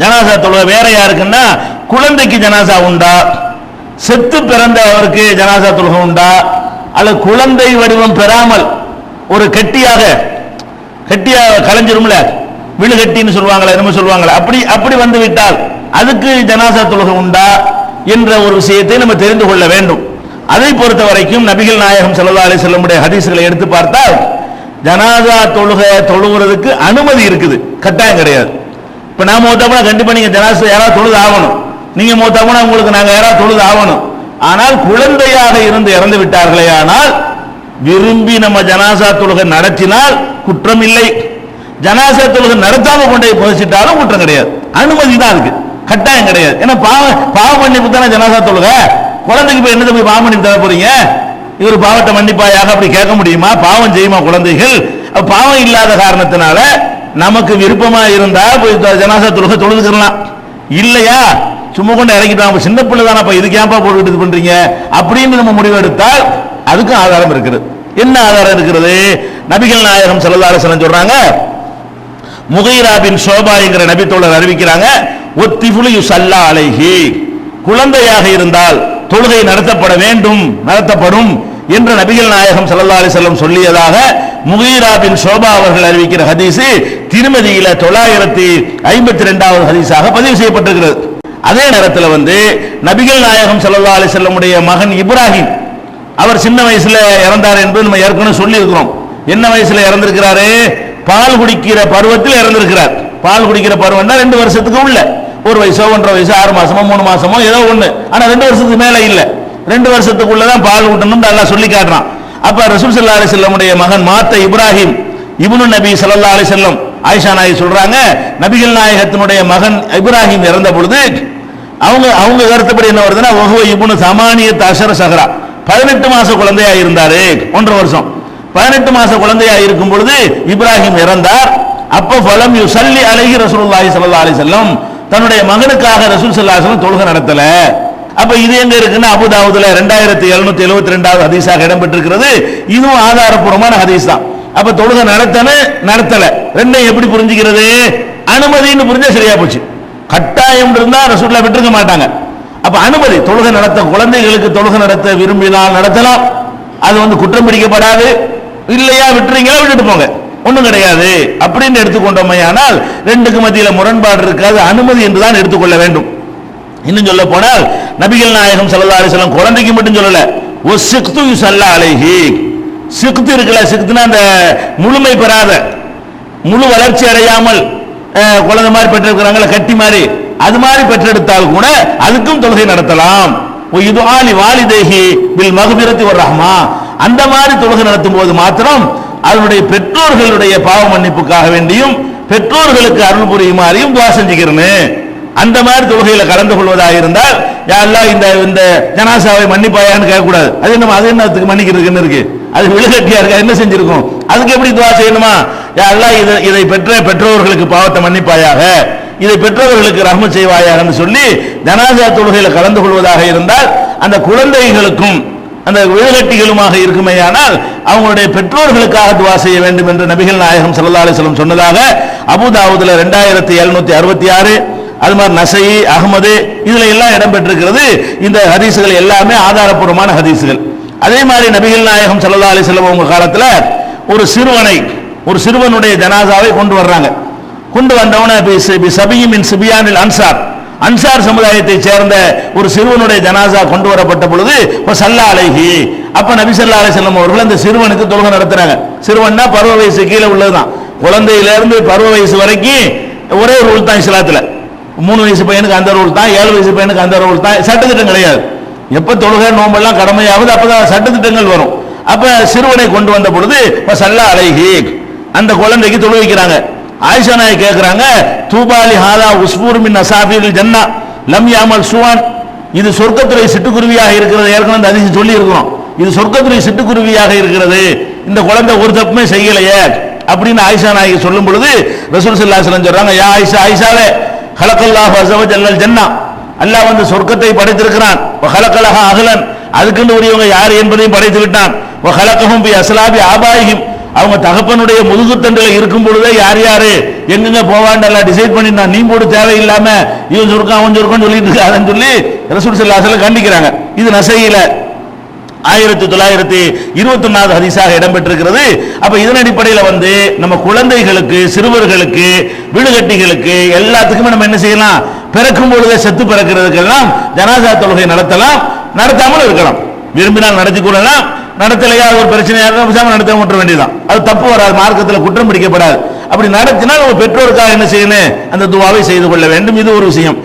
ஜனாசா தொழுகை வேற யாருக்குன்னா குழந்தைக்கு ஜனாசா உண்டா? செத்து பிறந்த அவருக்கு ஜனாசா தொழுகை உண்டா? அல்லது குழந்தை வடிவம் பெறாமல் ஒரு கெட்டியாக கெட்டியாக கலைஞ்சிரும்ல? விழுகட்டின்னு சொல்லுவாங்களே என்னமோ சொல்லுவாங்களே. அப்படி அப்படி வந்து விட்டால் அதுக்கு ஜனாசா தொழுகை உண்டா என்ற ஒரு விஷயத்தை நம்ம தெரிந்து கொள்ள வேண்டும். அதை பொறுத்த வரைக்கும் நபிகள் நாயகம் ஸல்லல்லாஹு அலி செல்லமுடைய ஹதீஸ்களை எடுத்து பார்த்தால் ஜனாசா தொழுகை தொழுகிறதுக்கு அனுமதி இருக்குது. கட்டாயம் கிடையாது. இப்போ நான் மூத்தப்பனா கண்டிப்பாக நீங்கள் ஜனாசு யாராவது தொழுது ஆகணும் நீங்கள் மூத்தப்பனா உங்களுக்கு நாங்கள் யாராவது தொழுது ஆகணும் ஆனால் குழந்தையாக இருந்து இறந்து விட்டார்களே ஆனால் விரும்பி நம்ம ஜனாசா தொழுகை நடத்தினால் குற்றம் இல்லை. ஜனாசா தொழுகை நடத்தாம கொண்டு போய் புதைச்சிட்டாலும் குற்றம் கிடையாது. அனுமதி தான் இருக்கு கட்டாயம் கிடையாது. ஏன்னா பாவ பாவ மன்னிப்பு தானே ஜனாசா தொழுகை? குழந்தைக்கு போய் என்னது போய் பாவ மன்னிப்பு தர போறீங்க? இவர் பாவத்தை மன்னிப்பாயாக அப்படி கேட்க முடியுமா? பாவம் செய்யுமா குழந்தைகள்? பாவம் இல்லாத காரணத்தினால நமக்கு விருப்பமா இருந்தா போய் ஜனாசா தொழுகை தொழுதுக்கலாம் இல்லையா? சும்மா கொண்டு இறக்கிட்டாங்க சின்ன பிள்ளை தானே அப்ப இதுக்கு ஏன்பா போட்டுட்டு இது பண்றீங்க? அப்படின்னு நம்ம முடிவெடுத்தால் அதுக்கும் ஆதாரம் இருக்கிறது என்ன ஆதாரம் இருக்கிறது? நபிகள் நாயகம் ஸல்லல்லாஹு சொல்றாங்க முகைரா பின் ஷோபா என்கிற நபி தோழர் அறிவிக்கிறாங்க ஒத்திஃபுலு சல்லா அலைஹி. குழந்தையாக இருந்தால் தொழுகை நடத்தப்பட வேண்டும் நடத்தப்படும். என்று நபிகள் நாயகம் சல்லா அலைஹி சொல்லியதாக முகீரா பின் ஷோபா அவர்கள் அறிவிக்கிற ஹதீசு திருமதியில தொள்ளாயிரத்தி ஐம்பத்தி ரெண்டாவது ஹதீஸாக பதிவு செய்யப்பட்டிருக்கிறது. அதே நேரத்தில் வந்து நபிகள் நாயகம் சல்லா அலைஹி மகன் இப்ராஹிம் அவர் சின்ன வயசுல இறந்தார் என்பது நம்ம ஏற்கனவே சொல்லி இருக்கிறோம் என்ன வயசுல இறந்திருக்கிறாரு? பால் குடிக்கிற பருவத்தில் இறந்திருக்கிறார். பால் குடிக்கிற பருவம்னா ரெண்டு வருஷத்துக்கு உள்ள. ஒரு வயசோ ஒன்றரை வயசோ ஆறு மாசமோ மூணு மாசமோ ஏதோ ஒண்ணு. ஆனா ரெண்டு வருஷத்துக்கு மேல இல்லை. ரெண்டு வருஷத்துக்குள்ள தான் பால் ஊட்டணும் நல்லா சொல்லி காட்டுறான். அப்ப ரசூல் சல்லா அலி செல்லமுடைய மகன் மாத்த இப்ராஹிம் இபுனு நபி சல்லா அலி செல்லம் ஆயிஷா நாயகி சொல்றாங்க நபிகள் நாயகத்தினுடைய மகன் இப்ராஹிம் இறந்த பொழுது அவங்க அவங்க கருத்துப்படி என்ன வருதுன்னா ஒஹுவ இபுனு சமானிய தசர சஹரா. பதினெட்டு மாச குழந்தையா இருந்தாரு ஒன்றரை வருஷம். பதினெட்டு மாச குழந்தையா இருக்கும் பொழுது இப்ராஹிம் இறந்தார். அப்போ பலம் யுசல்லி அலைஹி ரசூலுல்லாஹி சல்லா அலி செல்லம் தன்னுடைய மகனுக்காக ரசூல் ஸல்லல்லாஹு தொழுகை நடத்தல. அப்ப இது எங்க இருக்குன்னா அபுதாவுதுல ரெண்டாயிரத்தி எழுநூத்தி எழுபத்தி ரெண்டாவது ஹதீஸாக இடம்பெற்றிருக்கிறது. இதுவும் ஆதாரப்பூர்வமான ஹதீஸ் தான் அப்ப தொழுகை நடத்தன நடத்தல. ரெண்டையும் எப்படி புரிஞ்சுக்கிறது? அனுமதின்னு புரிஞ்சா சரியா போச்சு. கட்டாயம் இருந்தா ரசூல்லா விட்டுருக்க மாட்டாங்க. அப்ப அனுமதி தொழுகை நடத்த குழந்தைகளுக்கு தொழுகை நடத்த விரும்பினால் நடத்தலாம். அது வந்து குற்றம் பிடிக்கப்படாது. இல்லையா விட்டுறீங்களா விட்டுட்டு போங்க. ஒன்றும் கிடையாது. அப்படின்னு எடுத்துக்கொண்டோமையானால் ரெண்டுக்கு மத்தியில் முரண்பாடு இருக்காது. அனுமதி என்றுதான் எடுத்துக்கொள்ள வேண்டும். இன்னும் சொல்ல போனால் நபிகள் நாயகம் சல்லா அலைஹி குழந்தைக்கு மட்டும் சொல்லல. ஓ சிக்து சல்லா அலைஹி. சிக்து இருக்குல்ல சிக்துனா அந்த முழுமை பெறாத முழு வளர்ச்சி அடையாமல் குழந்தை மாதிரி பெற்றிருக்கிறாங்கள கட்டி மாதிரி அது மாதிரி பெற்றெடுத்தால் கூட அதுக்கும் தொழுகை நடத்தலாம். இது ஆலி வாலிதேஹி பில் மகுபிரத்தி ஒரு ரஹ்மா. அந்த மாதிரி தொழுகை நடத்தும் போது மாத்திரம் அதனுடைய பெற்றோர்களுடைய பாவ மன்னிப்புக்காக வேண்டியும் பெற்றோர்களுக்கு அருள் புரியுமாறியும் துவா செஞ்சுக்கிறேன்னு. அந்த மாதிரி தொழுகையில் கலந்து கொள்வதாக இருந்தால் யாரெல்லாம் இந்த இந்த ஜனாசாவை மன்னிப்பாயான்னு கேட்கக்கூடாது. அது என்ன அது என்னத்துக்கு மன்னிக்கிறதுக்குன்னு இருக்கு? அது விழுகட்டியா இருக்கா? என்ன செஞ்சிருக்கும்? அதுக்கு எப்படி துவா செய்யணுமா? யாரெல்லாம் இதை இதை பெற்ற பெற்றோர்களுக்கு பாவத்தை மன்னிப்பாயாக இதை பெற்றவர்களுக்கு ரஹ்மத் செய்வாயாகன்னு சொல்லி ஜனாசா தொழுகையில் கலந்து கொள்வதாக இருந்தால் அந்த குழந்தைகளுக்கும் அந்த விழுகட்டிகளுமாக இருக்குமேயானால் அவங்களுடைய பெற்றோர்களுக்காக துவா செய்ய வேண்டும் என்று நபிகள் நாயகம் சல்லா அலிஸ்லம் சொன்னதாக அபுதாவுதுல ரெண்டாயிரத்தி எழுநூத்தி அறுபத்தி ஆறு அது மாதிரி நசை அகமது இதுல எல்லாம் இடம்பெற்றிருக்கிறது. இந்த ஹதீசுகள் எல்லாமே ஆதாரப்பூர்வமான ஹதீசுகள். அதே மாதிரி நபிகள் நாயகம் சல்லா அலி செல்லம் அவங்க காலத்தில் ஒரு சிறுவனை ஒரு சிறுவனுடைய ஜனாசாவை கொண்டு வர்றாங்க. கொண்டு வந்தவன சபியின் சிபியானில் அன்சார். அன்சார் சமுதாயத்தை சேர்ந்த ஒரு சிறுவனுடைய ஜனாசா கொண்டு வரப்பட்ட பொழுது இப்போ சல்லா அலைஹி. அப்போ நபி சல்லா அலைஹி செல்லம் அவர்கள் அந்த சிறுவனுக்கு தொழுகை நடத்துறாங்க. சிறுவன்னா பருவ வயசு கீழே உள்ளதுதான். தான் குழந்தையிலேருந்து பருவ வயசு வரைக்கும் ஒரே ரூல் தான் இஸ்லாத்தில். மூணு வயசு பையனுக்கு அந்த ரூல் தான் ஏழு வயசு பையனுக்கு அந்த ரூல் தான். சட்டத்திட்டம் கிடையாது. எப்போ தொழுகை நோம்பெல்லாம் கடமையாகுது அப்பதான் சட்டத்திட்டங்கள் வரும். அப்போ சிறுவனை கொண்டு வந்த பொழுது இப்போ சல்லா அலைஹி அந்த குழந்தைக்கு தொழு வைக்கிறாங்க. ஆயிஷா நாய் கேட்குறாங்க தூபாலி ஹாலா உஸ்பூர் மின் அசாபில் ஜன்னா லம் யாமல் சுவான். இது சொர்க்கத்துறை சிட்டுக்குருவியாக இருக்கிறது ஏற்கனவே அந்த சொல்லி இருக்கிறோம் இது சொர்க்கத்துறை சிட்டுக்குருவியாக இருக்கிறது. இந்த குழந்தை ஒரு தப்புமே செய்யலையே அப்படின்னு ஆயிஷா நாயகி சொல்லும் பொழுது ரசூல் ஸல்லல்லாஹு சொல்றாங்க யா ஆயிஷா ஆயிஷாவே ஹலக்கல்லாஹு அசவஜல்லல் ஜன்னா. அல்லாஹ் வந்து சொர்க்கத்தை படைத்திருக்கிறான். ஹலக்கலஹ அகலன் அதுக்குன்னு உரியவங்க யார் என்பதையும் படைத்து விட்டான். ஹலக்கஹும் பி அசலாபி ஆபாயிகும் அவங்க தகப்பனுடைய முதுகுத்தண்டில் இருக்கும் பொழுதே யார் யாரு? எங்கெங்க போவான்டெல்லாம் டிசைட் பண்ணியிருந்தான். நீ போட்டு தேவையில்லாம இவன் சொர்க்கம் அவன் சுருக்கம் சொல்லிட்டு இருக்காதுன்னு சொல்லி ரசூல் சல்லாஹ் கண்டிக்கிறாங்க. இது நசையில. ஆயிரத்தி தொள்ளாயிரத்தி இருபத்தி ஒன்னாவது ஹதீஸாக இடம்பெற்றிருக்கிறது. அப்ப இதன் அடிப்படையில் வந்து நம்ம குழந்தைகளுக்கு சிறுவர்களுக்கு விழுகட்டிகளுக்கு எல்லாத்துக்குமே நம்ம என்ன செய்யலாம்? பிறக்கும் பொழுதே செத்து பிறக்கிறதுக்கெல்லாம் ஜனாசா தொழுகை நடத்தலாம் நடத்தாமல் இருக்கலாம். விரும்பினால் நடத்தி கொள்ளலாம் நடத்தலையா ஒரு பிரச்சனையாக இருந்தால் பேசாம நடத்த விட்டுற வேண்டியதான் அது தப்பு வராது மார்க்கத்தில் குற்றம் பிடிக்கப்படாது. அப்படி நடத்தினால் நம்ம பெற்றோருக்காக என்ன செய்யணும்? அந்த துவாவை செய்து கொள்ள வேண்டும். இது ஒரு விஷயம்.